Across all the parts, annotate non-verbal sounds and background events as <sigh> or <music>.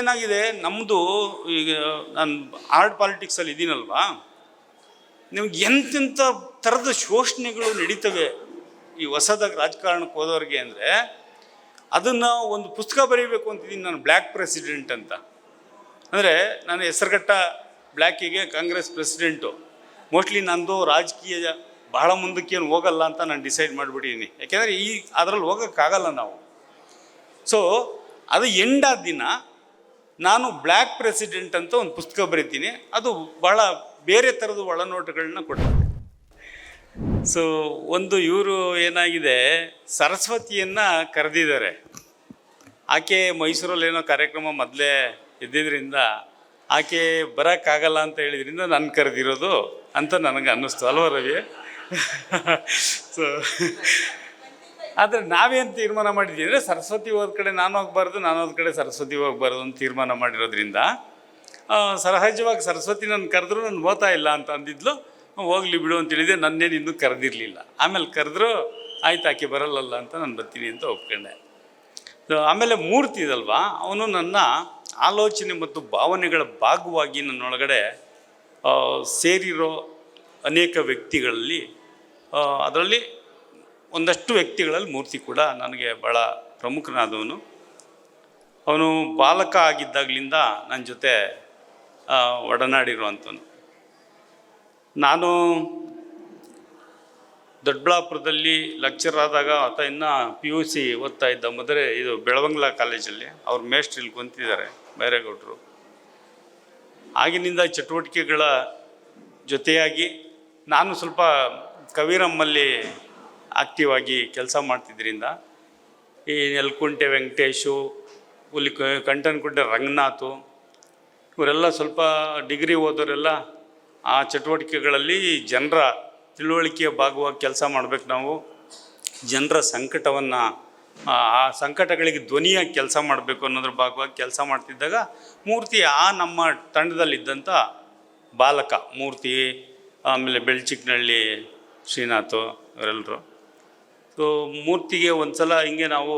ಏನಾಗಿದೆ ನಮ್ಮದು ಈಗ ನಾನು ಆರ್ಟ್ ಪಾಲಿಟಿಕ್ಸಲ್ಲಿ ಇದ್ದೀನಲ್ವಾ ನಿಮ್ಗೆ ಎಂತೆಂಥ ಥರದ ಶೋಷಣೆಗಳು ನಡೀತವೆ ಈ ಹೊಸದಾಗಿ ರಾಜಕಾರಣಕ್ಕೆ ಹೋದವ್ರಿಗೆ ಅಂದರೆ, ಅದನ್ನು ಒಂದು ಪುಸ್ತಕ ಬರೀಬೇಕು ಅಂತಿದ್ದೀನಿ ನಾನು ಬ್ಲ್ಯಾಕ್ ಪ್ರೆಸಿಡೆಂಟ್ ಅಂತ. ಅಂದರೆ ನಾನು ಹೆಸರುಘಟ್ಟ ಬ್ಲ್ಯಾಕಿಗೆ ಕಾಂಗ್ರೆಸ್ ಪ್ರೆಸಿಡೆಂಟು ಮೋಸ್ಟ್ಲಿ ನಂದು ರಾಜಕೀಯ ಬಹಳ ಮುಂದಕ್ಕೇನು ಹೋಗಲ್ಲ ಅಂತ ನಾನು ಡಿಸೈಡ್ ಮಾಡಿಬಿಟ್ಟಿದ್ದೀನಿ ಯಾಕೆಂದರೆ ಈ ಅದರಲ್ಲಿ ಹೋಗೋಕ್ಕಾಗಲ್ಲ ನಾವು. ಸೊ ಅದು ಎಂಡಾದ ದಿನ ನಾನು ಬ್ಲ್ಯಾಕ್ ಪ್ರೆಸಿಡೆಂಟ್ ಅಂತ ಒಂದು ಪುಸ್ತಕ ಬರೀತೀನಿ. ಅದು ಭಾಳ ಬೇರೆ ಥರದ ಒಳನೋಟಗಳನ್ನ ಕೊಡ್ತಾರೆ ಸೊ ಒಂದು ಇವರು ಏನಾಗಿದೆ, ಸರಸ್ವತಿಯನ್ನು ಕರೆದಿದ್ದಾರೆ. ಆಕೆ ಮೈಸೂರಲ್ಲಿ ಏನೋ ಕಾರ್ಯಕ್ರಮ ಮೊದಲೇ ಇದ್ದಿದ್ದರಿಂದ ಆಕೆ ಬರೋಕ್ಕಾಗಲ್ಲ ಅಂತ ಹೇಳಿದ್ರಿಂದ ನಾನು ಕರೆದಿರೋದು ಅಂತ ನನಗೆ ಅನ್ನಿಸ್ತು. ಅಲ್ವ ರವಿ? <laughs> ಸೊ ಆದರೆ ನಾವೇನು ತೀರ್ಮಾನ ಮಾಡಿದ್ದೀವಿ ಸರಸ್ವತಿ ಹೋದ ಕಡೆ ನಾನು ಹೋಗ್ಬಾರ್ದು, ನಾನು ಹೋದ ಕಡೆ ಸರಸ್ವತಿ ಹೋಗ್ಬಾರ್ದು ಅಂತ ತೀರ್ಮಾನ ಮಾಡಿರೋದ್ರಿಂದ ಸಹಜವಾಗಿ ಸರಸ್ವತಿ ನನ್ನ ಕರೆದ್ರು ನಾನು ಓದ್ತಾ ಇಲ್ಲ ಅಂತ ಅಂದಿದ್ಲು. ಹೋಗ್ಲಿ ಬಿಡು ಅಂತ ಹೇಳಿದೆ ನನ್ನೇನು ಇನ್ನೂ ಕರೆದಿರಲಿಲ್ಲ. ಆಮೇಲೆ ಕರೆದ್ರು, ಆಯ್ತು ಆಕೆ ಬರಲ್ಲಲ್ಲ ಅಂತ ನಾನು ಬರ್ತೀನಿ ಅಂತ ಒಪ್ಕೊಂಡೆ. ಆಮೇಲೆ ಮೂರ್ತಿ ಇದಲ್ವಾ, ಅವನು ನನ್ನ ಆಲೋಚನೆ ಮತ್ತು ಭಾವನೆಗಳ ಭಾಗವಾಗಿ ನನ್ನೊಳಗಡೆ ಸೇರಿರೋ ಅನೇಕ ವ್ಯಕ್ತಿಗಳಲ್ಲಿ ಅದರಲ್ಲಿ ಒಂದಷ್ಟು ವ್ಯಕ್ತಿಗಳಲ್ಲಿ ಮೂರ್ತಿ ಕೂಡ ನನಗೆ ಭಾಳ ಪ್ರಮುಖನಾದವನು. ಅವನು ಬಾಲಕ ಆಗಿದ್ದಾಗಲಿಂದ ನನ್ನ ಜೊತೆ ಒಡನಾಡಿರುವಂಥವನು ನಾನು ದೊಡ್ಡಬಳ್ಳಾಪುರದಲ್ಲಿ ಲೆಕ್ಚರ್ ಆದಾಗ ಆತ ಇನ್ನೂ ಪಿ ಯು ಸಿ ಓದ್ತಾ ಇದ್ದ ಮೊದಲೇ, ಇದು ಬೆಳವಂಗ್ಲ ಕಾಲೇಜಲ್ಲಿ. ಅವ್ರ ಮೇಸ್ಟ್ರಿಲ್ ಕುಂತಿದ್ದಾರೆ ಬೈರೇಗೌಡರು ಆಗಿನಿಂದ ಚಟುವಟಿಕೆಗಳ ಜೊತೆಯಾಗಿ ನಾನು ಸ್ವಲ್ಪ ಕವಿರಮ್ಮಲ್ಲಿ ಆಕ್ಟಿವ್ ಆಗಿ ಕೆಲಸ ಮಾಡ್ತಿದ್ದರಿಂದ ಈ ನೆಲ್ಕುಂಟೆ, ವೆಂಕಟೇಶು ಹುಲಿ ಕಂಟನ್ಕುಂಟೆ, ರಂಗನಾಥು, ಇವರೆಲ್ಲ ಸ್ವಲ್ಪ ಡಿಗ್ರಿ ಓದೋರೆಲ್ಲ ಆ ಚಟುವಟಿಕೆಗಳಲ್ಲಿ ಜನರ ತಿಳುವಳಿಕೆಯ ಭಾಗವಾಗಿ ಕೆಲಸ ಮಾಡಬೇಕು ನಾವು. ಜನರ ಸಂಕಟವನ್ನು, ಆ ಸಂಕಟಗಳಿಗೆ ಧ್ವನಿಯಾಗಿ ಕೆಲಸ ಮಾಡಬೇಕು ಅನ್ನೋದ್ರ ಭಾಗವಾಗಿ ಕೆಲಸ ಮಾಡ್ತಿದ್ದಾಗ ಮೂರ್ತಿ ಆ ನಮ್ಮ ತಂಡದಲ್ಲಿದ್ದಂಥ ಬಾಲಕ ಮೂರ್ತಿ, ಆಮೇಲೆ ಬೆಳ್ಚಿಕ್ನಳ್ಳಿ ಶ್ರೀನಾಥ್ ಇವರೆಲ್ಲರು ಸೊ ಮೂರ್ತಿಗೆ ಒಂದು ಸಲ ಹಿಂಗೆ ನಾವು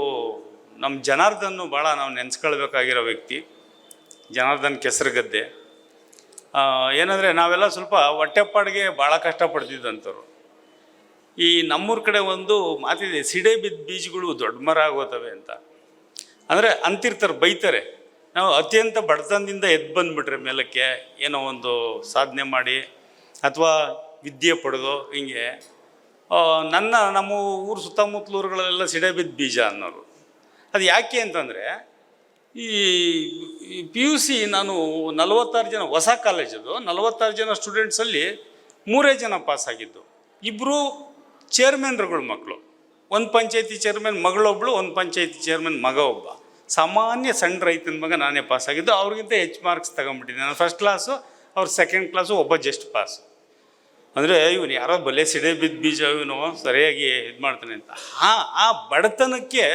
ನಮ್ಮ ಜನಾರ್ದನ್ನು ಭಾಳ ನಾವು ನೆನೆಸ್ಕೊಳ್ಬೇಕಾಗಿರೋ ವ್ಯಕ್ತಿ, ಜನಾರ್ದನ್ ಕೆಸರುಗದ್ದೆ. ಏನಂದರೆ ನಾವೆಲ್ಲ ಸ್ವಲ್ಪ ಹೊಟ್ಟೆಪಾಡಿಗೆ ಭಾಳ ಕಷ್ಟಪಡ್ತಿದ್ದಂಥವ್ರು. ಈ ನಮ್ಮೂರ ಕಡೆ ಒಂದು ಮಾತಿದೆ, ಸಿಡೆ ಬಿದ್ದ ಬೀಜಗಳು ದೊಡ್ಡ ಮರ ಆಗೋತವೆ ಅಂತ. ಅಂದರೆ ಅಂತಿರ್ತಾರೆ, ಬೈತಾರೆ. ನಾವು ಅತ್ಯಂತ ಬಡತನದಿಂದ ಎದ್ದು ಬಂದುಬಿಟ್ರೆ ಮೇಲಕ್ಕೆ ಏನೋ ಒಂದು ಸಾಧನೆ ಮಾಡಿ, ಅಥವಾ ವಿದ್ಯೆ ಪಡೆದು ಹಿಂಗೆ ನನ್ನ, ನಮ್ಮ ಊರು ಸುತ್ತಮುತ್ತಲೂರುಗಳಲ್ಲೆಲ್ಲ ಊರುಗಳಲ್ಲೆಲ್ಲ ಸಿಡೆ ಬಿದ್ದ ಬೀಜ ಅನ್ನೋರು ಅದು ಯಾಕೆ ಅಂತಂದರೆ, ಈ ಪಿ ಯು ಸಿ ನಾನು ನಲವತ್ತಾರು ಜನ, ಹೊಸ ಕಾಲೇಜದು ನಲವತ್ತಾರು ಜನ ಸ್ಟೂಡೆಂಟ್ಸಲ್ಲಿ ಮೂರೇ ಜನ ಪಾಸ್ ಆಗಿದ್ದು. ಇಬ್ಬರು ಚೇರ್ಮನ್ರುಗಳ ಮಕ್ಕಳು ಒಂದು ಪಂಚಾಯತಿ ಚೇರ್ಮನ್ ಮಗಳೊಬ್ಬಳು ಒಂದು ಪಂಚಾಯತಿ ಚೇರ್ಮನ್ ಮಗ ಒಬ್ಬ. ಸಾಮಾನ್ಯ ಸಣ್ಣ ರೈತನ ಮಗ ನಾನೇ ಪಾಸ್ ಆಗಿದ್ದು, ಅವ್ರಿಗಿಂತ ಹೆಚ್ಚು ಮಾರ್ಕ್ಸ್ ತಗೊಂಬಿಟ್ಟಿದ್ದೆ ನಾನು ಫಸ್ಟ್ ಕ್ಲಾಸು ಅವ್ರ ಸೆಕೆಂಡ್ ಕ್ಲಾಸು ಒಬ್ಬ ಜಸ್ಟ್ ಪಾಸ್ ಅಂದರೆ ಇವನು ಯಾರೋ ಬಲೆ ಸಿಡೆ ಬಿದ್ದ ಬೀಜ ಇವನು ಸರಿಯಾಗಿ ಇದು ಮಾಡ್ತಾನೆ ಅಂತ. ಆ ಆ ಬಡತನಕ್ಕೆ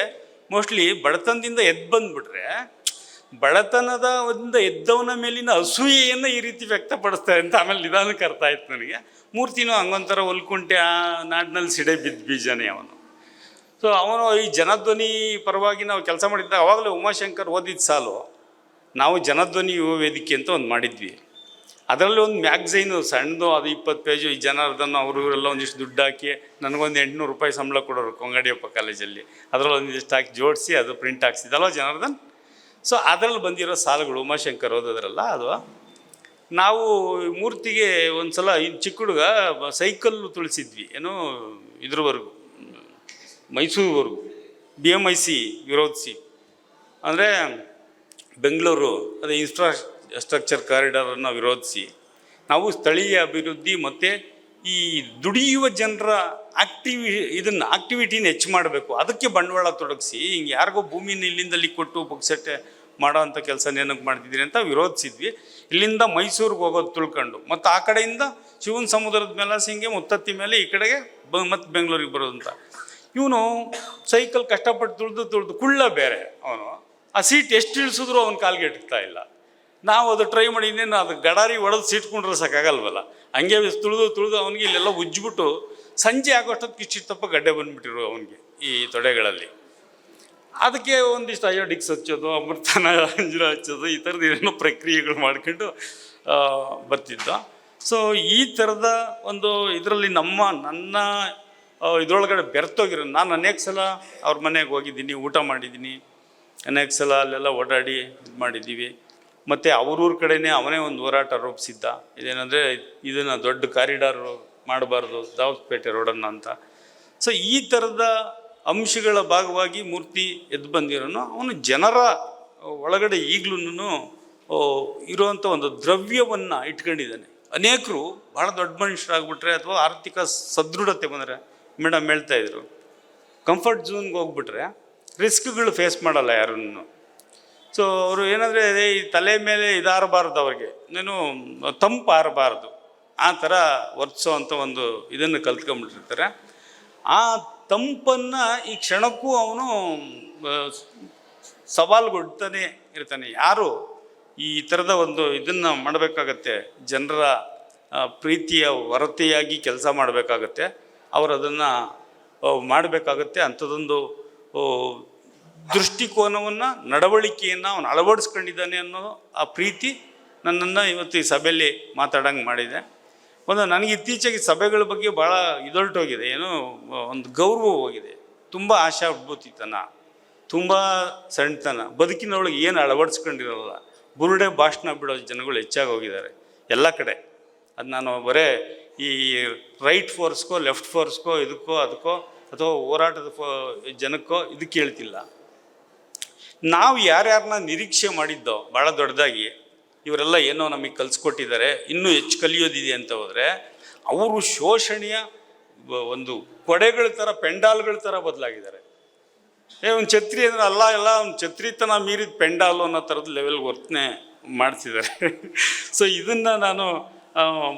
ಮೋಸ್ಟ್ಲಿ ಬಡತನದಿಂದ ಎದ್ದು ಬಂದ್ಬಿಟ್ರೆ ಬಡತನದ ಒಂದು ಎದ್ದವನ ಮೇಲಿನ ಅಸೂಯೆಯನ್ನು ಈ ರೀತಿ ವ್ಯಕ್ತಪಡಿಸ್ತಾರೆ ಅಂತ ಆಮೇಲೆ ನಿಧಾನಕ್ಕೆ ಅರ್ಥ ಆಯ್ತು ನನಗೆ. ಮೂರ್ತಿನೂ ಹಂಗೊಂಥರ ಹೊಲ್ಕುಂಟೆ ಆ ನಾಡಿನಲ್ಲಿ ಸಿಡೆ ಬಿದ್ದ ಬೀಜನೇ ಅವನು. ಸೊ ಅವನು ಈ ಜನಧ್ವನಿ ಪರವಾಗಿ ನಾವು ಕೆಲಸ ಮಾಡಿದ್ದಾಗ ಆವಾಗಲೇ ಉಮಾಶಂಕರ್ ಓದಿದ ಸಾಲು, ನಾವು ಜನಧ್ವನಿ ಯುವ ವೇದಿಕೆ ಅಂತ ಒಂದು ಮಾಡಿದ್ವಿ. ಅದರಲ್ಲಿ ಒಂದು ಮ್ಯಾಗ್ಝೈನು ಸಣ್ಣದು, ಅದು ಇಪ್ಪತ್ತು ಪೇಜು, ಈ ಜನಾರ್ದನ ಅವರು ಇವರೆಲ್ಲ ಒಂದಿಷ್ಟು ದುಡ್ಡು ಹಾಕಿ ನನಗೊಂದು ಎಂಟುನೂರು ರೂಪಾಯಿ ಸಂಬಳ ಕೊಡೋರು ಕೊಂಗಡಿಯಪ್ಪ ಕಾಲೇಜಲ್ಲಿ. ಅದರಲ್ಲಿ ಒಂದಿಷ್ಟು ಹಾಕಿ ಜೋಡಿಸಿ ಅದು ಪ್ರಿಂಟ್ ಹಾಕ್ಸಿದಲ್ಲ ಜನಾರ್ದನ್? ಸೊ ಅದರಲ್ಲಿ ಬಂದಿರೋ ಸಾಲುಗಳು ಉಮಾಶಂಕರ್ ಓದೋದ್ರಲ್ಲ, ಅದು ನಾವು ಮೂರ್ತಿಗೆ ಒಂದು ಸಲ ಚಿಕ್ಕ ಹುಡುಗ ಸೈಕಲ್ಲು ತುಳಿಸಿದ್ವಿ, ಏನೋ ಇದ್ರವರೆಗೂ, ಮೈಸೂರುವರೆಗೂ ಬಿ ಎಂ ಐ ಸಿ ವಿರೋಧಿಸಿ. ಅಂದರೆ ಬೆಂಗಳೂರು, ಅದೇ ಇನ್ಫ್ರಾ ಸ್ಟ್ರಕ್ಚರ್ ಕಾರಿಡಾರನ್ನು ವಿರೋಧಿಸಿ ನಾವು ಸ್ಥಳೀಯ ಅಭಿವೃದ್ಧಿ ಮತ್ತು ಈ ದುಡಿಯುವ ಜನರ ಆಕ್ಟಿವಿ ಇದನ್ನು ಆಕ್ಟಿವಿಟಿನ ಹೆಚ್ಚು ಮಾಡಬೇಕು. ಅದಕ್ಕೆ ಬಂಡವಾಳ ತೊಡಗಿಸಿ, ಹಿಂಗೆ ಯಾರಿಗೋ ಭೂಮಿನ ಇಲ್ಲಿಂದ ಅಲ್ಲಿ ಕೊಟ್ಟು ಪುಕ್ಸಟ್ಟೆ ಮಾಡೋ ಅಂಥ ಕೆಲಸ ನೆನಪು ಮಾಡ್ತಿದ್ದೀರಿ ಅಂತ ವಿರೋಧಿಸಿದ್ವಿ. ಇಲ್ಲಿಂದ ಮೈಸೂರಿಗೆ ಹೋಗೋದು ತುಳ್ಕೊಂಡು. ಮತ್ತು ಆ ಕಡೆಯಿಂದ ಶಿವನ ಸಮುದ್ರದ ಮೇಲೆ, ಸಿಂಗೆ ಮುತ್ತತ್ತಿ ಮೇಲೆ ಈ ಕಡೆಗೆ ಬ, ಮತ್ತು ಬೆಂಗಳೂರಿಗೆ ಬರೋದು ಅಂತ. ಇವನು ಸೈಕಲ್ ಕಷ್ಟಪಟ್ಟು ತುಳಿದು ತುಳಿದು ಕುಳ್ಳ ಬೇರೆ ಅವನು. ಆ ಸೀಟ್ ಎಷ್ಟು ಇಳಿಸಿದ್ರು ಅವನ ಕಾಲ್ಗೆ ಇಟ್ತಾ ಇಲ್ಲ. ನಾವು ಅದು ಟ್ರೈ ಮಾಡಿ ಇನ್ನೇನು ಅದು ಗಡಾರಿ ಒಡೆದು ಸಿಟ್ಕೊಂಡ್ರೆ ಸಾಕಾಗಲ್ವಲ್ಲ? ಹಂಗೆ ತುಳಿದು ತುಳಿದು ಅವನಿಗೆ ಇಲ್ಲೆಲ್ಲ ಉಜ್ಜಿಬಿಟ್ಟು ಸಂಜೆ ಆಗೋಷ್ಟೊತ್ತಿಗೆ ಇಷ್ಟಿಷ್ಟಪ್ಪ ಗಡ್ಡೆ ಬಂದುಬಿಟ್ಟಿರು ಅವನಿಗೆ ಈ ತೊಡೆಗಳಲ್ಲಿ. ಅದಕ್ಕೆ ಒಂದಿಷ್ಟು ಅಯೋಡಿಕ್ಸ್ ಹಚ್ಚೋದು, ಅಮೃತನ ಅಂಜುರ ಹಚ್ಚೋದು, ಈ ಥರದ ಏನೇನೋ ಪ್ರಕ್ರಿಯೆಗಳು ಮಾಡ್ಕೊಂಡು ಬರ್ತಿದ್ದ. ಸೊ ಈ ಥರದ ಒಂದು ಇದರಲ್ಲಿ ನಮ್ಮ, ನನ್ನ ಇದ್ರೊಳಗಡೆ ಬೆರ್ತೋಗಿರೋ, ನಾನು ಅನೇಕ ಸಲ ಅವ್ರ ಮನೆಗೆ ಹೋಗಿದ್ದೀನಿ, ಊಟ ಮಾಡಿದ್ದೀನಿ. ಅನೇಕ ಸಲ ಅಲ್ಲೆಲ್ಲ ಓಡಾಡಿ ಇದು ಮಾಡಿದ್ದೀವಿ. ಮತ್ತು ಅವ್ರೂರ ಕಡೆಯೇ ಅವನೇ ಒಂದು ಹೋರಾಟ ರೂಪಿಸಿದ್ದ. ಇದೇನಂದರೆ ಇದನ್ನು ದೊಡ್ಡ ಕಾರಿಡಾರ್ ಮಾಡಬಾರ್ದು ದಾವಸ್ಪೇಟೆ ರೋಡನ್ನು ಅಂತ. ಸೊ ಈ ಥರದ ಅಂಶಗಳ ಭಾಗವಾಗಿ ಮೂರ್ತಿ ಎದ್ದು ಬಂದಿರೋನು, ಅವನು ಜನರ ಒಳಗಡೆ ಈಗಲೂ ಇರುವಂಥ ಒಂದು ದ್ರವ್ಯವನ್ನು ಇಟ್ಕೊಂಡಿದ್ದಾನೆ. ಅನೇಕರು ಭಾಳ ದೊಡ್ಡ ಮನುಷ್ಯರಾಗ್ಬಿಟ್ರೆ ಅಥವಾ ಆರ್ಥಿಕ ಸದೃಢತೆ ಬಂದರೆ ಮೇಡಮ್ ಹೇಳ್ತಾಯಿದ್ರು ಕಂಫರ್ಟ್ ಝೋನ್ಗೆ ಹೋಗ್ಬಿಟ್ರೆ ರಿಸ್ಕ್ಗಳು ಫೇಸ್ ಮಾಡಲ್ಲ ಯಾರನ್ನು. ಸೊ ಅವರು ಏನಂದರೆ ಈ ತಲೆ ಮೇಲೆ ಇದಾರಬಾರ್ದು ಅವ್ರಿಗೆ. ನೀನು ತಂಪು ಆರಬಾರ್ದು. ಆ ಥರ ವರ್ತಿಸೋ ಅಂಥ ಒಂದು ಇದನ್ನು ಕಲ್ತ್ಕೊಂಡ್ಬಿಟ್ಟಿರ್ತಾರೆ. ಆ ತಂಪನ್ನು ಈ ಕ್ಷಣಕ್ಕೂ ಅವನು ಸವಾಲುಗೊಡ್ತಾನೆ ಇರ್ತಾನೆ. ಯಾರು ಈ ಥರದ ಒಂದು ಇದನ್ನು ಮಾಡಬೇಕಾಗತ್ತೆ? ಜನರ ಪ್ರೀತಿಯ ಹೊರತೆಯಾಗಿ ಕೆಲಸ ಮಾಡಬೇಕಾಗತ್ತೆ. ಅವರು ಅದನ್ನು ಮಾಡಬೇಕಾಗತ್ತೆ. ಅಂಥದ್ದೊಂದು ದೃಷ್ಟಿಕೋನವನ್ನು, ನಡವಳಿಕೆಯನ್ನು ಅವನು ಅಳವಡಿಸ್ಕೊಂಡಿದ್ದಾನೆ ಅನ್ನೋ ಆ ಪ್ರೀತಿ ನನ್ನನ್ನು ಇವತ್ತು ಈ ಸಭೆಯಲ್ಲಿ ಮಾತಾಡಂಗೆ ಮಾಡಿದೆ. ಒಂದು ನನಗೆ ಇತ್ತೀಚೆಗೆ ಸಭೆಗಳ ಬಗ್ಗೆ ಭಾಳ ಇದೊಲ್ಟೋಗಿದೆ, ಏನೋ ಒಂದು ಗೌರವ ಹೋಗಿದೆ. ತುಂಬ ಆಶಾಭೂತಿತನ ತುಂಬ ಸಣ್ಣತನ ಬದುಕಿನೊಳಗೆ ಏನು ಅಳವಡಿಸ್ಕೊಂಡಿರಲ್ಲ, ಬುರುಡೆ ಭಾಷಣ ಬಿಡೋ ಜನಗಳು ಹೆಚ್ಚಾಗಿ ಹೋಗಿದ್ದಾರೆ, ಎಲ್ಲ ಕಡೆ. ಅದು ನಾನು ಬರೇ ಈ ರೈಟ್ ಫೋರ್ಸ್ಗೋ ಲೆಫ್ಟ್ ಫೋರ್ಸ್ಗೋ ಇದಕ್ಕೋ, ಅದಕ್ಕೋ, ಅಥವಾ ಹೋರಾಟದ ಫೋ ಜನಕ್ಕೋ, ಇದಕ್ಕೆ ಹೇಳ್ತಿಲ್ಲ. ನಾವು ಯಾರ್ಯಾರನ್ನ ನಿರೀಕ್ಷೆ ಮಾಡಿದ್ದೋ ಭಾಳ ದೊಡ್ಡದಾಗಿ, ಇವರೆಲ್ಲ ಏನೋ ನಮಗೆ ಕಲಿಸ್ಕೊಟ್ಟಿದ್ದಾರೆ, ಇನ್ನೂ ಹೆಚ್ಚು ಕಲಿಯೋದಿದೆ ಅಂತ ಹೋದರೆ, ಅವರು ಶೋಷಣೆಯ ಒಂದು ಕೊಡೆಗಳ ಥರ ಪೆಂಡಾಲ್ಗಳ ಥರ ಬದಲಾಗಿದ್ದಾರೆ. ಏ, ಒಂದು ಛತ್ರಿ ಅಂದರೆ ಅಲ್ಲ, ಎಲ್ಲ ಒಂದು ಛತ್ರಿತನ ಮೀರಿದ ಪೆಂಡಾಲು ಅನ್ನೋ ಥರದ ಲೆವೆಲ್ ವರ್ತನೆ ಮಾಡ್ತಿದ್ದಾರೆ. ಸೊ ಇದನ್ನು ನಾನು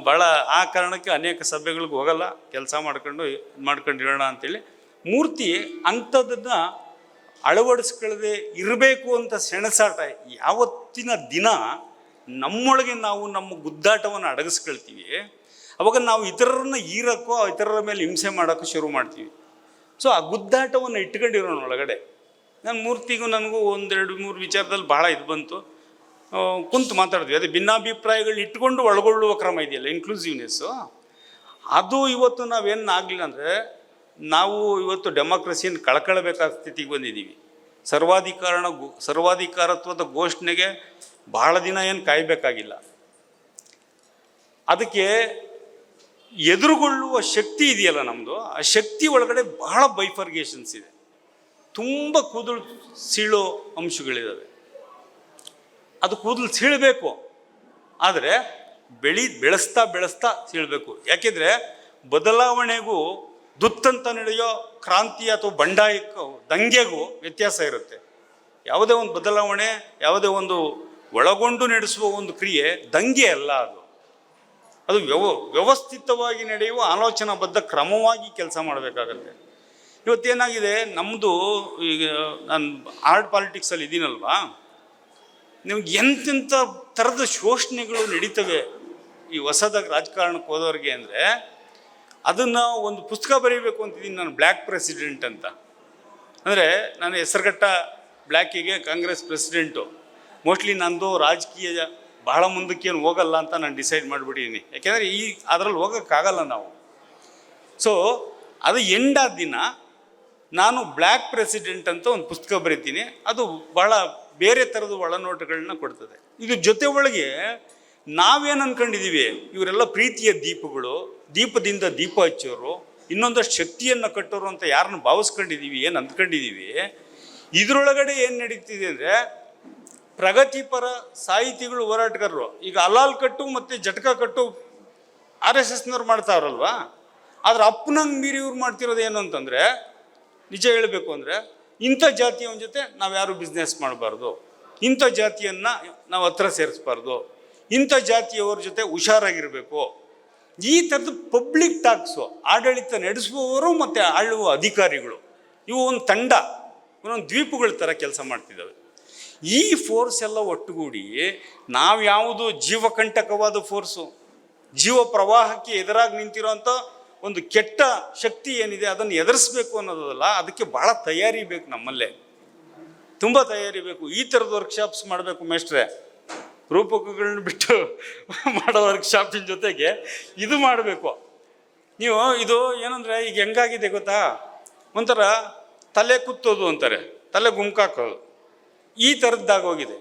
ಭಾಳ ಆ ಕಾರಣಕ್ಕೆ ಅನೇಕ ಸಭೆಗಳಿಗೆ ಹೋಗಲ್ಲ, ಕೆಲಸ ಮಾಡ್ಕೊಂಡು ಮಾಡ್ಕೊಂಡಿರೋಣ ಅಂತೇಳಿ. ಮೂರ್ತಿ ಅಂಥದ್ದನ್ನು ಅಳವಡಿಸ್ಕೊಳ್ಳದೆ ಇರಬೇಕು ಅಂತ ಸೆಣಸಾಟ ಯಾವತ್ತಿನ ದಿನ ನಮ್ಮೊಳಗೆ ನಾವು ನಮ್ಮ ಗುದ್ದಾಟವನ್ನು ಅಡಗಿಸ್ಕೊಳ್ತೀವಿ. ಅವಾಗ ನಾವು ಇತರರನ್ನ ಈರಕ್ಕೋ ಇತರರ ಮೇಲೆ ಹಿಂಸೆ ಮಾಡೋಕ್ಕೂ ಶುರು ಮಾಡ್ತೀವಿ. ಸೊ ಆ ಗುದ್ದಾಟವನ್ನು ಇಟ್ಕೊಂಡಿರೋಣ ಒಳಗಡೆ. ನನ್ನ ಮೂರ್ತಿಗೂ ನನಗೂ ಒಂದೆರಡು ಮೂರು ವಿಚಾರದಲ್ಲಿ ಭಾಳ ಇದು ಬಂತು. ಕುಂತು ಮಾತಾಡ್ತೀವಿ ಅದೇ ಭಿನ್ನಾಭಿಪ್ರಾಯಗಳನ್ನ ಇಟ್ಕೊಂಡು ಒಳಗೊಳ್ಳುವ ಕ್ರಮ ಇದೆಯಲ್ಲ ಇನ್ಕ್ಲೂಸಿವ್ನೆಸ್ಸು ಅದು ಇವತ್ತು ನಾವೇನು ಆಗಲಿಲ್ಲ ಅಂದರೆ ನಾವು ಇವತ್ತು ಡೆಮೋಕ್ರಸಿಯನ್ನು ಕಳಕಳಬೇಕಾದ ಸ್ಥಿತಿಗೆ ಬಂದಿದ್ದೀವಿ. ಸರ್ವಾಧಿಕಾರಣ ಸರ್ವಾಧಿಕಾರತ್ವದ ಘೋಷಣೆಗೆ ಬಹಳ ದಿನ ಏನು ಕಾಯಬೇಕಾಗಿಲ್ಲ. ಅದಕ್ಕೆ ಎದುರುಗೊಳ್ಳುವ ಶಕ್ತಿ ಇದೆಯಲ್ಲ ನಮ್ಮದು ಆ ಶಕ್ತಿ ಒಳಗಡೆ ಬಹಳ ಬೈಫರ್ಗೇಷನ್ಸ್ ಇದೆ. ತುಂಬ ಕೂದಲು ಸೀಳೋ ಅಂಶಗಳಿದ್ದಾವೆ ಅದು ಕೂದಲು ಸೀಳಬೇಕು. ಆದರೆ ಬೆಳಿ ಬೆಳೆಸ್ತಾ ಬೆಳೆಸ್ತಾ ಸೀಳಬೇಕು. ಯಾಕೆಂದರೆ ಬದಲಾವಣೆಗೂ ದುತ್ತಂತ ನಡೆಯೋ ಕ್ರಾಂತಿ ಅಥವಾ ಬಂಡಾಯಕ್ಕೂ ದಂಗೆಗೂ ವ್ಯತ್ಯಾಸ ಇರುತ್ತೆ. ಯಾವುದೇ ಒಂದು ಬದಲಾವಣೆ, ಯಾವುದೇ ಒಂದು ಒಳಗೊಂಡು ನಡೆಸುವ ಒಂದು ಕ್ರಿಯೆ ದಂಗೆ ಅಲ್ಲ ಅದು. ಅದು ವ್ಯವ, ವ್ಯವಸ್ಥಿತವಾಗಿ ನಡೆಯುವ ಆಲೋಚನಾಬದ್ಧ ಕ್ರಮವಾಗಿ ಕೆಲಸ ಮಾಡಬೇಕಾಗತ್ತೆ. ಇವತ್ತೇನಾಗಿದೆ ನಮ್ಮದು ಈಗ ನಾನು ಆರ್ಟ್ ಪಾಲಿಟಿಕ್ಸಲ್ಲಿ ಇದ್ದೀನಲ್ವಾ ನಿಮ್ಗೆ ಎಂತೆಂಥ ಥರದ ಶೋಷಣೆಗಳು ನಡೀತವೆ ಈ ಹೊಸದಾಗಿ ರಾಜಕಾರಣಕ್ಕೆ ಹೋದವ್ರಿಗೆ ಅಂದರೆ ಅದನ್ನು ಒಂದು ಪುಸ್ತಕ ಬರೀಬೇಕು ಅಂತಿದ್ದೀನಿ ನಾನು ಬ್ಲ್ಯಾಕ್ ಪ್ರೆಸಿಡೆಂಟ್ ಅಂತ. ಅಂದರೆ ನಾನು ಹೆಸರುಘಟ್ಟ ಬ್ಲ್ಯಾಕಿಗೆ ಕಾಂಗ್ರೆಸ್ ಪ್ರೆಸಿಡೆಂಟು. ಮೋಸ್ಟ್ಲಿ ನಂದು ರಾಜಕೀಯ ಬಹಳ ಮುಂದಕ್ಕೆ ಏನು ಹೋಗಲ್ಲ ಅಂತ ನಾನು ಡಿಸೈಡ್ ಮಾಡಿಬಿಟ್ಟಿದ್ದೀನಿ ಯಾಕೆಂದರೆ ಈ ಅದರಲ್ಲಿ ಹೋಗೋಕ್ಕಾಗಲ್ಲ ನಾವು. ಸೊ ಅದು ಎಂಡಾದ ದಿನ ನಾನು ಬ್ಲ್ಯಾಕ್ ಪ್ರೆಸಿಡೆಂಟ್ ಅಂತ ಒಂದು ಪುಸ್ತಕ ಬರೀತೀನಿ. ಅದು ಬಹಳ ಬೇರೆ ಥರದ ಒಳನೋಟಗಳನ್ನ ಕೊಡ್ತದೆ. ಇದು ಜೊತೆ ಒಳಗೆ ನಾವೇನು ಅನ್ಕೊಂಡಿದ್ದೀವಿ ಇವರೆಲ್ಲ ಪ್ರೀತಿಯ ದೀಪಗಳು, ದೀಪದಿಂದ ದೀಪ ಹಚ್ಚೋರು, ಇನ್ನೊಂದಷ್ಟು ಶಕ್ತಿಯನ್ನು ಕಟ್ಟೋರು ಅಂತ ಯಾರನ್ನ ಭಾವಿಸ್ಕೊಂಡಿದ್ದೀವಿ ಏನು ಅಂದ್ಕೊಂಡಿದ್ದೀವಿ ಇದರೊಳಗಡೆ ಏನು ನಡೀತಿದೆ ಅಂದರೆ, ಪ್ರಗತಿಪರ ಸಾಹಿತಿಗಳು ಹೋರಾಟಗಾರರು. ಈಗ ಅಲಾಲ್ ಕಟ್ಟು ಮತ್ತು ಜಟಕ ಕಟ್ಟು ಆರ್ ಎಸ್ ಎಸ್ನವ್ರು ಮಾಡ್ತಾವ್ರಲ್ವಾ? ಆದ್ರೆ ಅಪ್ಪನಂಗೆ ಮೀರಿ ಇವ್ರು ಮಾಡ್ತಿರೋದು ಏನು ಅಂತಂದರೆ, ನಿಜ ಹೇಳಬೇಕು ಅಂದರೆ, ಇಂಥ ಜಾತಿಯವನ ಜೊತೆ ನಾವು ಯಾರು ಬಿಸ್ನೆಸ್ ಮಾಡಬಾರ್ದು. ಇಂಥ ಜಾತಿಯನ್ನು ನಾವು ಹತ್ರ ಸೇರಿಸ್ಬಾರ್ದು. ಇಂಥ ಜಾತಿಯವರ ಜೊತೆ ಹುಷಾರಾಗಿರಬೇಕು. ಈ ಥರದ ಪಬ್ಲಿಕ್ ಟಾಕ್ಸು ಆಡಳಿತ ನಡೆಸುವವರು ಮತ್ತು ಆಳುವ ಅಧಿಕಾರಿಗಳು. ಇವು ಒಂದು ತಂಡ, ಒಂದೊಂದು ದ್ವೀಪಗಳ ಥರ ಕೆಲಸ ಮಾಡ್ತಿದ್ದಾವೆ. ಈ ಫೋರ್ಸ್ ಎಲ್ಲ ಒಟ್ಟುಗೂಡಿ ನಾವು ಯಾವುದು ಜೀವಕಂಟಕವಾದ ಫೋರ್ಸು ಜೀವ ಪ್ರವಾಹಕ್ಕೆ ಎದುರಾಗಿ ನಿಂತಿರೋಂಥ ಒಂದು ಕೆಟ್ಟ ಶಕ್ತಿ ಏನಿದೆ ಅದನ್ನು ಎದುರಿಸ್ಬೇಕು ಅನ್ನೋದಲ್ಲ, ಅದಕ್ಕೆ ಭಾಳ ತಯಾರಿ ಬೇಕು ನಮ್ಮಲ್ಲೇ. ತುಂಬ ತಯಾರಿ ಬೇಕು. ಈ ಥರದ ವರ್ಕ್ಶಾಪ್ಸ್ ಮಾಡಬೇಕು ಮೇಷ್ಟ್ರೆ. ರೂಪಕಗಳನ್ನ ಬಿಟ್ಟು <laughs> ಮಾಡೋ ವರ್ಕ್ಶಾಪಿನ ಜೊತೆಗೆ ಇದು ಮಾಡಬೇಕು. ನೀವು ಇದು ಏನಂದರೆ ಈಗ ಹೆಂಗಾಗಿದೆ ಗೊತ್ತಾ? ಒಂಥರ ತಲೆ ಕುತ್ತೋದು ಅಂತಾರೆ, ತಲೆ ಗುಮ್ಕಾಕೋದು ಈ ಥರದ್ದಾಗೋಗಿದೆ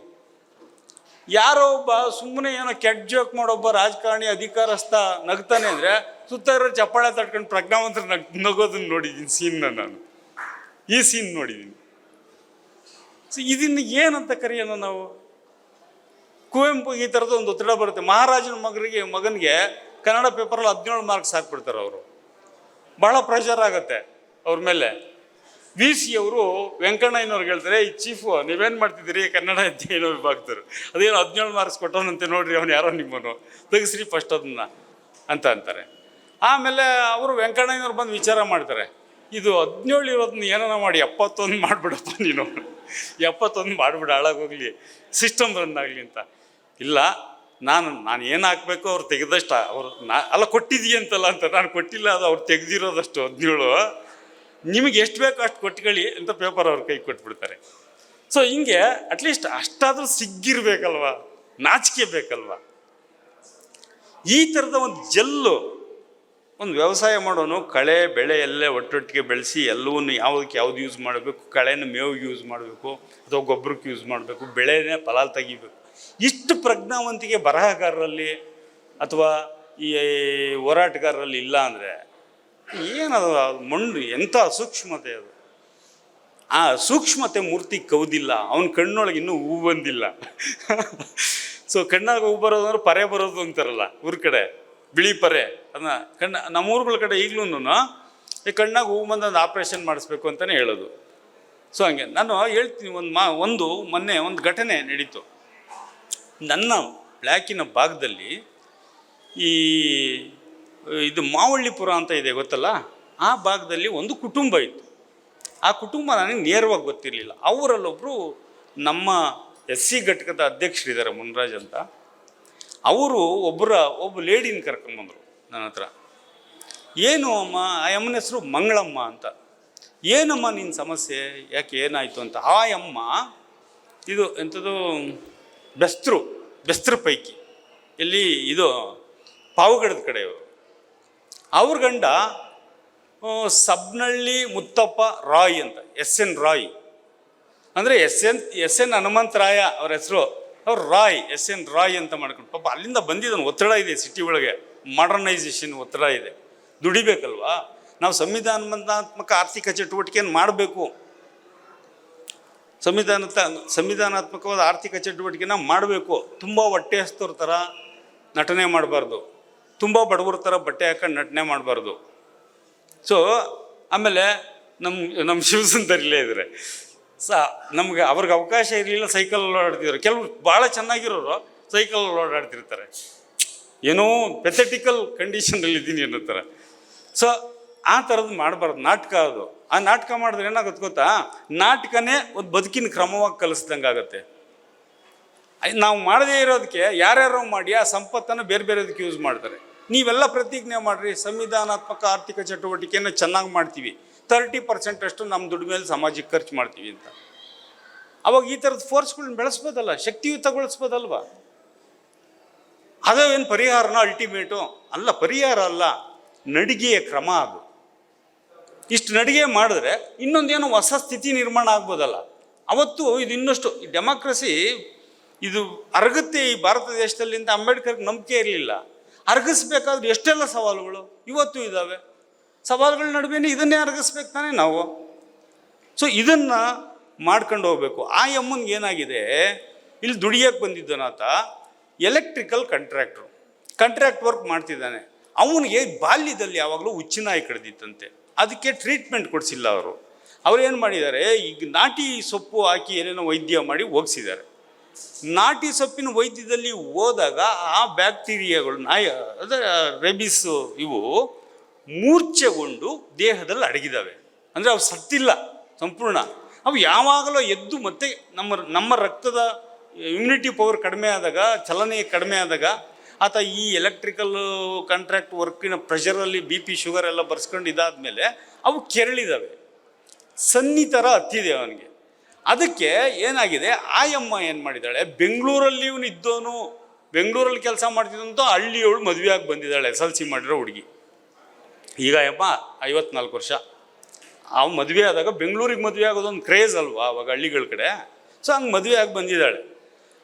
ಯಾರೋ ಒಬ್ಬ ಸುಮ್ಮನೆ ಏನೋ ಕೆಟ್ಟ ಜೋಕ್ ಮಾಡೋ ಒಬ್ಬ ರಾಜಕಾರಣಿ, ಅಧಿಕಾರಸ್ಥ ನಗ್ತಾನೆ ಅಂದರೆ ಸುತ್ತ ಇರೋ ಚಪ್ಪಾಳೆ ತಟ್ಕೊಂಡು ಪ್ರಜ್ಞಾವಂತರ ನಗ್, ನಗೋದನ್ನ ನೋಡಿದ್ದೀನಿ ಸೀನ್ನ ನಾನು. ಈ ಸೀನ್ ನೋಡಿದ್ದೀನಿ. ಸೊ ಇದನ್ನು ಏನಂತ ಕರೆಯೋಣ ನಾವು? ಕುವೆಂಪು ಈ ಥರದ ಒಂದು ಒತ್ತಡ ಬರುತ್ತೆ. ಮಹಾರಾಜನ ಮಗನಿಗೆ ಮಗನಿಗೆ ಕನ್ನಡ ಪೇಪರಲ್ಲಿ ಹದಿನೇಳು ಮಾರ್ಕ್ಸ್ ಹಾಕ್ಬಿಡ್ತಾರೆ ಅವರು. ಭಾಳ ಪ್ರೆಷರ್ ಆಗುತ್ತೆ ಅವ್ರ ಮೇಲೆ. ವಿ ಸಿ ಅವರು ವೆಂಕಣ್ಣಯ್ಯನವ್ರಿಗೆ ಹೇಳ್ತಾರೆ, ಈ ಚೀಫು ನೀವೇನು ಮಾಡ್ತಿದ್ದೀರಿ? ಕನ್ನಡ ಅಧ್ಯಯನ ವಿಭಾಗದವರು. ಅದೇನು ಹದಿನೇಳು ಮಾರ್ಕ್ಸ್ ಕೊಟ್ಟವನಂತೆ ನೋಡ್ರಿ, ಅವ್ನು ಯಾರೋ ನಿಮ್ಮನು ತೆಗಿಸ್ರಿ ಫಸ್ಟ್ ಅದನ್ನ ಅಂತ ಅಂತಾರೆ. ಆಮೇಲೆ ಅವರು ವೆಂಕಣ್ಣಯ್ಯನವ್ರು ಬಂದು ವಿಚಾರ ಮಾಡ್ತಾರೆ. ಇದು ಹದಿನೇಳು ಇರೋದನ್ನ ಏನಾರ ಮಾಡಿ, ಎಪ್ಪತ್ತೊಂದು ಮಾಡಿಬಿಡಪ್ಪ ನೀನು. ಎಪ್ಪತ್ತೊಂದು ಮಾಡಿಬಿಡ, ಹಾಳಾಗೋಗ್ಲಿ. ಸಿಸ್ಟಮ್ ರನ್ ಆಗಲಿ ಅಂತ. ಇಲ್ಲ, ನಾನು ನಾನು ಏನು ಹಾಕಬೇಕು ಅವ್ರು ತೆಗೆದಷ್ಟ, ಅವರು ನಾ, ಅಲ್ಲ ಕೊಟ್ಟಿದೀಯಂತಲ್ಲ ಅಂತ, ನಾನು ಕೊಟ್ಟಿಲ್ಲ ಅದು ಅವ್ರು ತೆಗೆದಿರೋದಷ್ಟು ಹದಿನೇಳು. ನಿಮಗೆ ಎಷ್ಟು ಬೇಕೋ ಅಷ್ಟು ಕೊಟ್ಕೊಳ್ಳಿ ಅಂತ ಪೇಪರ್ ಅವ್ರ ಕೈ ಕೊಟ್ಬಿಡ್ತಾರೆ. ಸೊ ಹಿಂಗೆ ಅಟ್ಲೀಸ್ಟ್ ಅಷ್ಟಾದರೂ ಸಿಗ್ಗಿರ್ಬೇಕಲ್ವಾ? ನಾಚಿಕೆ ಬೇಕಲ್ವ? ಈ ಥರದ ಒಂದು ಜಲ್ಲು, ಒಂದು ವ್ಯವಸಾಯ ಮಾಡೋನು ಕಳೆ, ಬೆಳೆ ಎಲ್ಲೇ ಒಟ್ಟೊಟ್ಟಿಗೆ ಬೆಳೆಸಿ ಎಲ್ಲವನ್ನು ಯಾವುದಕ್ಕೆ ಯಾವ್ದು ಯೂಸ್ ಮಾಡಬೇಕು, ಕಳೆನ ಮೇವಿಗೆ ಯೂಸ್ ಮಾಡಬೇಕು, ಅಥವಾ ಗೊಬ್ಬರಕ್ಕೆ ಯೂಸ್ ಮಾಡಬೇಕು, ಬೆಳೆನೇ ಫಲಾಲ್ ತೆಗಿಬೇಕು. ಇಷ್ಟು ಪ್ರಜ್ಞಾವಂತಿಕೆ ಬರಹಗಾರರಲ್ಲಿ ಅಥವಾ ಈ ಹೋರಾಟಗಾರರಲ್ಲಿ ಇಲ್ಲ ಅಂದರೆ ಏನದು ಅದು ಮಣ್ಣು, ಎಂಥ ಸೂಕ್ಷ್ಮತೆ ಅದು? ಆ ಸೂಕ್ಷ್ಮತೆ ಮೂರ್ತಿ ಕೌದಿಲ್ಲ, ಅವನ ಕಣ್ಣೊಳಗೆ ಇನ್ನೂ ಹೂ ಬಂದಿಲ್ಲ. ಸೊ ಕಣ್ಣಾಗ ಹೂ ಬರೋದಂದ್ರೆ ಪರೆ ಬರೋದು ಅಂತಾರಲ್ಲ, ಊರ ಕಡೆ, ಬಿಳಿ ಪರೆ, ಅದನ್ನ ಕಣ್ಣ ನಮ್ಮ ಊರುಗಳ ಕಡೆ ಈಗಲೂ ಈ ಕಣ್ಣಾಗ ಹೂ ಬಂದೊಂದು ಆಪ್ರೇಷನ್ ಮಾಡಿಸ್ಬೇಕು ಅಂತಲೇ ಹೇಳೋದು. ಸೊ ಹಂಗೆ, ನಾನು ಹೇಳ್ತೀನಿ, ಒಂದು ಮಾ, ಒಂದು ಮೊನ್ನೆ, ಒಂದು ಘಟನೆ ನಡೀತು. ನನ್ನ ಬ್ಲ್ಯಾಕಿನ ಭಾಗದಲ್ಲಿ ಈ ಇದು ಮಾವಳ್ಳಿಪುರ ಅಂತ ಇದೆ, ಗೊತ್ತಲ್ಲ? ಆ ಭಾಗದಲ್ಲಿ ಒಂದು ಕುಟುಂಬ ಇತ್ತು. ಆ ಕುಟುಂಬ ನನಗೆ ನೇರವಾಗಿ ಗೊತ್ತಿರಲಿಲ್ಲ. ಅವರಲ್ಲೊಬ್ಬರು ನಮ್ಮ ಎಸ್ ಸಿ ಘಟಕದ ಅಧ್ಯಕ್ಷರಿದ್ದಾರೆ ಮುನ್ರಾಜ್ ಅಂತ. ಅವರು ಒಬ್ಬರ ಒಬ್ಬ ಲೇಡಿನ ಕರ್ಕೊಂಬಂದರು ನನ್ನ ಹತ್ರ. ಏನು ಅಮ್ಮ, ಆ ಅಮ್ಮನ ಹೆಸರು ಮಂಗಳಮ್ಮ ಅಂತ. ಏನಮ್ಮ ನಿನ್ನ ಸಮಸ್ಯೆ? ಯಾಕೆ ಏನಾಯಿತು? ಅಂತ. ಆ ಅಮ್ಮ, ಇದು ಎಂಥದ್ದು ಬೆಸ್ತರು, ಬೆಸ್ತ್ರ ಪೈಕಿ. ಇಲ್ಲಿ ಇದು ಪಾವಗಡದ ಕಡೆಯವರು ಅವ್ರ ಗಂಡ ಸಬ್ನಳ್ಳಿ ಮುತ್ತಪ್ಪ ರಾಯ್ ಅಂತ ಎಸ್ ಎನ್ ರಾಯ್. ಅಂದರೆ S N S N Hanumantharaya ಅವ್ರ ಹೆಸರು. ಅವ್ರು ರಾಯ್ ಎಸ್ ಎನ್ ರಾಯ್ ಅಂತ ಮಾಡ್ಕೊಂಡು, ಪಾಪ ಅಲ್ಲಿಂದ ಬಂದಿದ್ದಾನೆ ಒತ್ತಡ ಇದೆ ಸಿಟಿ ಒಳಗೆ. ಮಾಡರ್ನೈಸೇಷನ್ ಒತ್ತಡ ಇದೆ. ದುಡಿಬೇಕಲ್ವಾ? ನಾವು ಸಂವಿಧಾನಾತ್ಮಕ ಆರ್ಥಿಕ ಚಟುವಟಿಕೆಯನ್ನು ಮಾಡಬೇಕು. ಸಂವಿಧಾನ ಸಂವಿಧಾನಾತ್ಮಕವಾದ ಆರ್ಥಿಕ ಚಟುವಟಿಕೆನ ಮಾಡಬೇಕು. ತುಂಬ ಹೊಟ್ಟೆ ಹಸ್ತೋರ್ ಥರ ನಟನೆ ಮಾಡಬಾರ್ದು. ತುಂಬ ಬಡವರ ಥರ ಬಟ್ಟೆ ಹಾಕೊಂಡು ನಟನೆ ಮಾಡಬಾರ್ದು. ಸೊ ಆಮೇಲೆ ನಮ್ಮ ನಮ್ಮ ಶಿವಸುಂದರಿಲ್ಲೇ ಇದ್ದಾರೆ ಸ, ನಮ್ಗೆ ಅವ್ರಿಗೆ ಅವಕಾಶ ಇರಲಿಲ್ಲ ಸೈಕಲ್ ಓಡಾಡ್ತಿದ್ರು. ಕೆಲವರು ಭಾಳ ಚೆನ್ನಾಗಿರೋರು ಸೈಕಲ್ ಓಡಾಡ್ತಿರ್ತಾರೆ. ಏನೋ ಪೆಥೆಟಿಕಲ್ ಕಂಡೀಷನಲ್ಲಿ ಇದ್ದೀನಿ ಅನ್ನೋ ಥರ ಸೊ ಆ ಥರದ್ದು ಮಾಡಬಾರ್ದು, ನಾಟಕ ಅದು. ಆ ನಾಟಕ ಮಾಡಿದ್ರೆ ಏನಾಗುತ್ತೆ ಗೊತ್ತಾ? ನಾಟಕನೇ ಒಂದು ಬದುಕಿನ ಕ್ರಮವಾಗಿ ಕಲಿಸ್ದಂಗೆ ಆಗುತ್ತೆ. ನಾವು ಮಾಡದೇ ಇರೋದಕ್ಕೆ ಯಾರ್ಯಾರೋ ಮಾಡಿ ಆ ಸಂಪತ್ತನ್ನು ಬೇರೆ ಬೇರೆದಕ್ಕೆ ಯೂಸ್ ಮಾಡ್ತಾರೆ. ನೀವೆಲ್ಲ ಪ್ರತಿಜ್ಞೆ ಮಾಡಿರಿ, ಸಂವಿಧಾನಾತ್ಮಕ ಆರ್ಥಿಕ ಚಟುವಟಿಕೆಯನ್ನು ಚೆನ್ನಾಗಿ ಮಾಡ್ತೀವಿ. ತರ್ಟಿ ಪರ್ಸೆಂಟ್ ಅಷ್ಟು ನಮ್ಮ ದುಡ್ಡು ಮೇಲೆ ಸಮಾಜಕ್ಕೆ ಖರ್ಚು ಮಾಡ್ತೀವಿ ಅಂತ. ಅವಾಗ ಈ ಥರದ ಫೋರ್ಸ್ಗಳನ್ನ ಬೆಳೆಸ್ಬೋದಲ್ಲ? ಶಕ್ತಿಯುತಗೊಳಿಸ್ಬೋದಲ್ವಾ ಅದೇನು ಪರಿಹಾರನ ಅಲ್ಟಿಮೇಟು ಅಲ್ಲ, ಪರಿಹಾರ ಅಲ್ಲ. ನಡಿಗೆಯ ಕ್ರಮ ಅದು. ಇಷ್ಟು ನಡಿಗೆ ಮಾಡಿದ್ರೆ ಇನ್ನೊಂದೇನೋ ಹೊಸ ಸ್ಥಿತಿ ನಿರ್ಮಾಣ ಆಗ್ಬೋದಲ್ಲ. ಅವತ್ತು ಇದು ಇನ್ನಷ್ಟು ಡೆಮಾಕ್ರಸಿ ಇದು ಅರಗುತ್ತೆ ಈ ಭಾರತ ದೇಶದಲ್ಲಿ ಅಂಬೇಡ್ಕರ್ಗೆ ನಂಬಿಕೆ ಇರಲಿಲ್ಲ. ಅರಗಿಸ್ಬೇಕಾದ್ರೆ ಎಷ್ಟೆಲ್ಲ ಸವಾಲುಗಳು ಇವತ್ತು ಇದ್ದಾವೆ ಸವಾಲುಗಳ ನಡುವೆನೇ ಇದನ್ನೇ ಅರಗಿಸ್ಬೇಕು ತಾನೇ ನಾವು. ಸೊ ಇದನ್ನು ಮಾಡ್ಕೊಂಡು ಹೋಗ್ಬೇಕು. ಆ ಅಮ್ಮನಿಗೆ ಏನಾಗಿದೆ? ಇಲ್ಲಿ ದುಡಿಯೋಕ್ಕೆ ಬಂದಿದ್ದನಾತ ಎಲೆಕ್ಟ್ರಿಕಲ್ ಕಾಂಟ್ರಾಕ್ಟ್ರು ಕಾಂಟ್ರಾಕ್ಟ್ ವರ್ಕ್ ಮಾಡ್ತಿದ್ದಾನೆ. ಅವನಿಗೆ ಬಾಲ್ಯದಲ್ಲಿ ಯಾವಾಗಲೂ ಹುಚ್ಚಿನಾಯಿ ಕಡ್ದಿತ್ತಂತೆ. ಅದಕ್ಕೆ ಟ್ರೀಟ್ಮೆಂಟ್ ಕೊಡಿಸಿಲ್ಲ ಅವರು. ಅವ್ರು ಏನು ಮಾಡಿದ್ದಾರೆ, ಈಗ ನಾಟಿ ಸೊಪ್ಪು ಹಾಕಿ ಏನೇನೋ ವೈದ್ಯ ಮಾಡಿ ಹೋಗಿಸಿದ್ದಾರೆ. ನಾಟಿ ಸೊಪ್ಪಿನ ವೈದ್ಯದಲ್ಲಿ ಹೋದಾಗ ಆ ಬ್ಯಾಕ್ಟೀರಿಯಾಗಳು ನಾಯ ಅಂದರೆ ರೆಬಿಸ್ ಇವು ಮೂರ್ಛೆಗೊಂಡು ದೇಹದಲ್ಲಿ ಅಡಗಿದ್ದಾವೆ ಅಂದರೆ ಅವು ಸತ್ತಿಲ್ಲ ಸಂಪೂರ್ಣ. ಅವು ಯಾವಾಗಲೂ ಎದ್ದು ಮತ್ತೆ ನಮ್ಮ ನಮ್ಮ ರಕ್ತದ ಇಮ್ಯುನಿಟಿ ಪವರ್ ಕಡಿಮೆ ಆದಾಗ, ಚಲನೆ ಕಡಿಮೆ ಆದಾಗ ಆತ ಈ ಎಲೆಕ್ಟ್ರಿಕಲ್ ಕಾಂಟ್ರಾಕ್ಟ್ ವರ್ಕಿನ ಪ್ರೆಷರಲ್ಲಿ ಬಿ ಪಿ ಶುಗರ್ ಎಲ್ಲ ಬರ್ಸ್ಕೊಂಡು ಇದಾದ್ಮೇಲೆ ಅವು ಕೆರಳಿದಾವೆ. ಸನ್ನಿ ಥರ ಹತ್ತಿದೆ ಅವನಿಗೆ. ಅದಕ್ಕೆ ಏನಾಗಿದೆ, ಆಯಮ್ಮ ಏನು ಮಾಡಿದ್ದಾಳೆ ಬೆಂಗಳೂರಲ್ಲಿ ಇವನು ಇದ್ದವನು, ಬೆಂಗಳೂರಲ್ಲಿ ಕೆಲಸ ಮಾಡ್ತಿದ್ದಂತ ಹಳ್ಳಿಯವಳು ಮದುವೆಯಾಗಿ ಬಂದಿದ್ದಾಳೆ, ಎಸ್ ಎಲ್ ಸಿ ಮಾಡಿರೋ ಹುಡುಗಿ. ಈಗ ಯಮ್ಮ ಐವತ್ನಾಲ್ಕು ವರ್ಷ. ಅವ್ನು ಮದುವೆ ಆದಾಗ ಬೆಂಗಳೂರಿಗೆ ಮದುವೆ ಆಗೋದೊಂದು ಕ್ರೇಜ್ ಅಲ್ವಾ ಅವಾಗ ಹಳ್ಳಿಗಳ ಕಡೆ? ಸೊ ಹಂಗೆ ಮದುವೆ ಆಗಿ ಬಂದಿದ್ದಾಳೆ.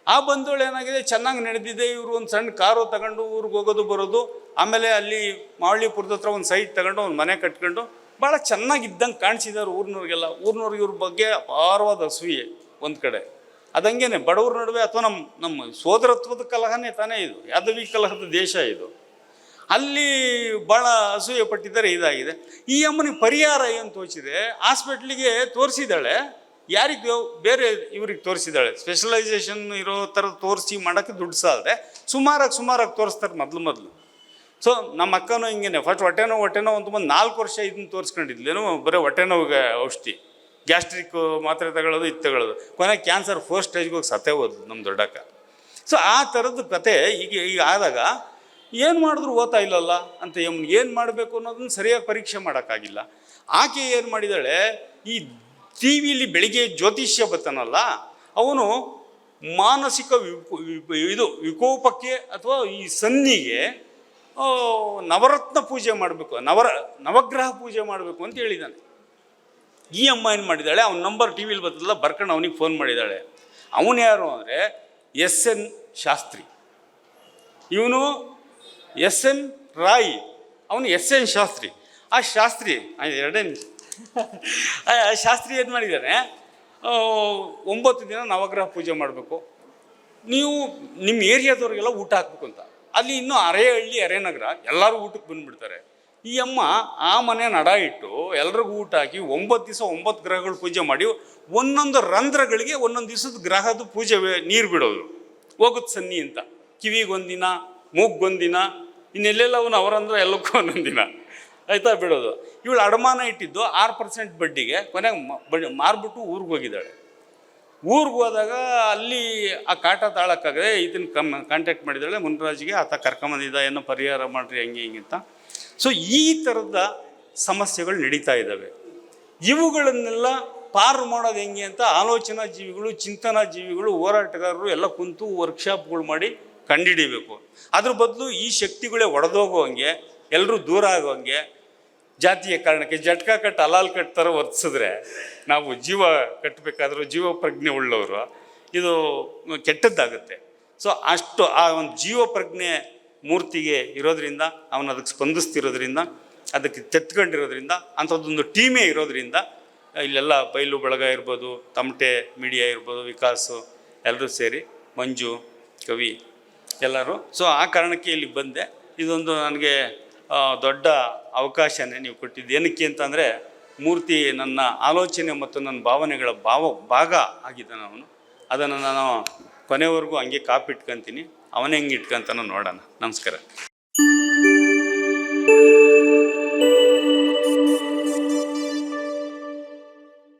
ಆ ಬಂಧುಗಳು ಏನಾಗಿದೆ? ಚೆನ್ನಾಗಿ ನಡೆದಿದೆ. ಇವರು ಒಂದು ಸಣ್ಣ ಕಾರು ತಗೊಂಡು ಊರಿಗೆ ಹೋಗೋದು, ಬರೋದು. ಆಮೇಲೆ ಅಲ್ಲಿ ಮಾವಳ್ಳಿಪುರದ ಹತ್ರ ಒಂದು ಸೈಟ್ ತಗೊಂಡು, ಒಂದು ಮನೆ ಕಟ್ಕೊಂಡು ಭಾಳ ಚೆನ್ನಾಗಿದ್ದಂಗೆ ಕಾಣಿಸಿದ್ದಾರೆ ಊರಿನವ್ರಿಗೆಲ್ಲ. ಊರಿನವ್ರಿಗೆ ಇವ್ರ ಬಗ್ಗೆ ಅಪಾರವಾದ ಅಸೂಯೆ ಒಂದು ಕಡೆ. ಅದಂಗೇನೆ ಬಡವ್ರ ನಡುವೆ ಅಥವಾ ನಮ್ಮ ನಮ್ಮ ಸೋದರತ್ವದ ಕಲಹನೇ ತಾನೇ ಇದು. ಯಾದವಿ ಕಲಹದ ದೇಶ ಇದು. ಅಲ್ಲಿ ಭಾಳ ಅಸೂಯೆ ಪಟ್ಟಿದ್ದಾರೆ, ಇದಾಗಿದೆ. ಈ ಅಮ್ಮನಿಗೆ ಪರಿಹಾರ ಏನು ತೋಚಿದೆ ಹಾಸ್ಪಿಟ್ಲಿಗೆ ತೋರಿಸಿದಾಳೆ ಯಾರಿಗೆ ಬೇರೆ ಇವ್ರಿಗೆ ತೋರಿಸಿದ್ದಾಳೆ. ಸ್ಪೆಷಲೈಸೇಷನ್ ಇರೋ ಥರ ತೋರಿಸಿ ಮಾಡೋಕ್ಕೆ ದುಡ್ಡು ಸಾಲದೆ ಸುಮಾರಾಗಿ ಸುಮಾರಾಗಿ ತೋರಿಸ್ತಾರೆ ಮೊದಲು ಮೊದಲು. ಸೊ ನಮ್ಮ ಅಕ್ಕನೂ ಹಿಂಗೇನೆ ಫಸ್ಟ್ ಹೊಟ್ಟೆ ನೋವು ಹೊಟ್ಟೆ ನೋವು ಅಂತ ಬಂದು ನಾಲ್ಕು ವರ್ಷ ಇದನ್ನ ತೋರಿಸ್ಕೊಂಡಿದ್ಲೇನು ಬರೀ ಹೊಟ್ಟೆ ನೋವಿಗೆ ಔಷಧಿ, ಗ್ಯಾಸ್ಟ್ರಿಕ್ ಮಾತ್ರೆ ತಗೊಳ್ಳೋದು ಇತ್ತು ತಗೊಳ್ಳೋದು ಕೊನೆಗೆ ಕ್ಯಾನ್ಸರ್ ಫಸ್ಟ್ ಸ್ಟೇಜ್ಗೆ ಹೋಗಿ ಸತ್ತೇ ಹೋದ್ಲು ನಮ್ಮ ದೊಡ್ಡಕ್ಕ. ಸೊ ಆ ಥರದ್ದು ಕತೆ ಈಗ ಈಗ ಆದಾಗ ಏನು ಮಾಡಿದ್ರು ಓದ್ತಾ ಇಲ್ಲಲ್ಲ ಅಂತ ಏನು ಮಾಡಬೇಕು ಅನ್ನೋದನ್ನ ಸರಿಯಾಗಿ ಪರೀಕ್ಷೆ ಮಾಡೋಕ್ಕಾಗಿಲ್ಲ. ಆಕೆ ಏನು ಮಾಡಿದಾಳೆ, ಈ ಟಿ ವಿಲಿ ಬೆಳಿಗ್ಗೆ ಜ್ಯೋತಿಷ್ಯ ಬರ್ತಾನಲ್ಲ ಅವನು ಮಾನಸಿಕ ಇದು ವಿಕೋಪಕ್ಕೆ ಅಥವಾ ಈ ಸನ್ನಿಗೆ ನವರತ್ನ ಪೂಜೆ ಮಾಡಬೇಕು ನವರ ನವಗ್ರಹ ಪೂಜೆ ಮಾಡಬೇಕು ಅಂತ ಹೇಳಿದ್ದಾನೆ ಈ ಅಮ್ಮ ಏನು ಮಾಡಿದ್ದಾಳೆ ಅವನ ನಂಬರ್ ಟಿ ವಿಲಿ ಬರ್ತದಲ್ಲ ಬರ್ಕೊಂಡು ಅವನಿಗೆ ಫೋನ್ ಮಾಡಿದ್ದಾಳೆ ಅವನು ಯಾರು ಅಂದರೆ ಎಸ್ ಎನ್ ಶಾಸ್ತ್ರಿ. ಇವನು ಎಸ್ ಎನ್ ರಾಯ್ ಅವನು ಎಸ್ ಎನ್ ಶಾಸ್ತ್ರಿ. ಆ ಶಾಸ್ತ್ರಿ ಆ, ಎರಡೇ ನಿಮಿಷ. ಆ ಆ ಶಾಸ್ತ್ರಿ ಏನು ಮಾಡಿದ್ದಾರೆ ಒಂಬತ್ತು ದಿನ ನವಗ್ರಹ ಪೂಜೆ ಮಾಡಬೇಕು. ನೀವು ನಿಮ್ಮ ಏರಿಯಾದವ್ರಿಗೆಲ್ಲ ಊಟ ಹಾಕ್ಬೇಕು ಅಂತ. ಅಲ್ಲಿ ಇನ್ನೂ ಅರೆಹಳ್ಳಿ, ಅರೆನಗರ ಎಲ್ಲರೂ ಊಟಕ್ಕೆ ಬಂದುಬಿಡ್ತಾರೆ. ಈ ಅಮ್ಮ ಆ ಮನೆ ನಡ ಇಟ್ಟು ಎಲ್ರಿಗೂ ಊಟ ಹಾಕಿ ಒಂಬತ್ತು ದಿವಸ ಒಂಬತ್ತು ಗ್ರಹಗಳು ಪೂಜೆ ಮಾಡಿ ಒಂದೊಂದು ರಂಧ್ರಗಳಿಗೆ ಒಂದೊಂದು ದಿವಸದ ಗ್ರಹದ ಪೂಜೆ ನೀರು ಬಿಡೋದು. ಹೋಗುತ್ತೆ ಸನ್ನಿ ಅಂತ. ಕಿವಿಗೊಂದಿನ ಮೂಗ್ಗೊಂದಿನ ಇನ್ನೆಲ್ಲೆಲ್ಲ ಅವನು ಅವರಂದ್ರೆ ಎಲ್ಲಕ್ಕೂ ಒಂದೊಂದು ದಿನ ಆಯ್ತಾ ಬಿಡೋದು. ಇವಳು ಅಡಮಾನ ಇಟ್ಟಿದ್ದು ಆರು ಪರ್ಸೆಂಟ್ ಬಡ್ಡಿಗೆ, ಕೊನೆಗೆ ಬಡ್ಡಿ ಮಾರ್ಬಿಟ್ಟು ಊರಿಗೆ ಹೋಗಿದ್ದಾಳೆ. ಊರಿಗೆ ಹೋದಾಗ ಅಲ್ಲಿ ಆ ಕಾಟ ತಾಳಕ್ಕಾಗದೆ ಇದನ್ನು ಕಮ್ ಕಾಂಟ್ಯಾಕ್ಟ್ ಮಾಡಿದಾಳೆ ಮುನ್ರಾಜ್ಗೆ, ಆತ ಕರ್ಕೊಂಬಂದಿದ್ದ, ಏನೋ ಪರಿಹಾರ ಮಾಡಿರಿ, ಹಂಗೆ, ಹಿಂಗೆ ಅಂತ. ಸೊ ಈ ಥರದ ಸಮಸ್ಯೆಗಳು ನಡೀತಾ ಇದ್ದಾವೆ. ಇವುಗಳನ್ನೆಲ್ಲ ಪಾರು ಮಾಡೋದು ಹೆಂಗೆ ಅಂತ ಆಲೋಚನಾ ಜೀವಿಗಳು, ಚಿಂತನಾ ಜೀವಿಗಳು, ಹೋರಾಟಗಾರರು ಎಲ್ಲ ಕುಂತು ವರ್ಕ್ಶಾಪ್ಗಳು ಮಾಡಿ ಕಂಡುಹಿಡಿಬೇಕು ಅದ್ರ ಬದಲು ಈ ಶಕ್ತಿಗಳೇ ಒಡೆದೋಗೋಂಗೆ ಎಲ್ಲರೂ ದೂರ ಆಗೋಂಗೆ ಜಾತಿಯ ಕಾರಣಕ್ಕೆ ಜಟ್ಕ ಕಟ್ ಅಲಾಲ್ ಕಟ್ ಥರ ವರ್ತಿಸಿದ್ರೆ ನಾವು ಜೀವ ಕಟ್ಟಬೇಕಾದ್ರೂ ಜೀವ ಪ್ರಜ್ಞೆ ಉಳ್ಳವರು. ಇದು ಕೆಟ್ಟದ್ದಾಗುತ್ತೆ. ಸೊ ಅಷ್ಟು ಆ ಒಂದು ಜೀವ ಪ್ರಜ್ಞೆ ಮೂರ್ತಿಗೆ ಇರೋದ್ರಿಂದ, ಅವನು ಅದಕ್ಕೆ ಸ್ಪಂದಿಸ್ತಿರೋದ್ರಿಂದ, ಅದಕ್ಕೆ ತೆತ್ಕೊಂಡಿರೋದ್ರಿಂದ, ಅಂಥದ್ದೊಂದು ಟೀಮೇ ಇರೋದ್ರಿಂದ, ಇಲ್ಲೆಲ್ಲ ಬೈಲು ಬಳಗ ಇರ್ಬೋದು, ತಮಟೆ ಮೀಡಿಯಾ ಇರ್ಬೋದು, ವಿಕಾಸು ಎಲ್ಲರೂ ಸೇರಿ ಮಂಜು, ಕವಿ ಎಲ್ಲರೂ. ಸೊ ಆ ಕಾರಣಕ್ಕೆ ಇಲ್ಲಿಗೆ ಬಂದೆ. ಇದೊಂದು ನನಗೆ ದೊಡ್ಡ ಅವಕಾಶನೇ ನೀವು ಕೊಟ್ಟಿದ್ದು. ಏನಕ್ಕೆ ಅಂತಂದರೆ, ಮೂರ್ತಿ ನನ್ನ ಆಲೋಚನೆ ಮತ್ತು ನನ್ನ ಭಾವನೆಗಳ ಭಾವ, ಭಾಗ ಆಗಿದ್ದಾನೆ ಅವನು. ಅದನ್ನು ನಾನು ಕೊನೆವರೆಗೂ ಹಂಗೆ ಕಾಪಿಟ್ಕೊಂತೀನಿ. ಅವನೇ ಹೆಂಗೆ ಇಟ್ಕೊಂತಾನೋ ನೋಡೋಣ. ನಮಸ್ಕಾರ.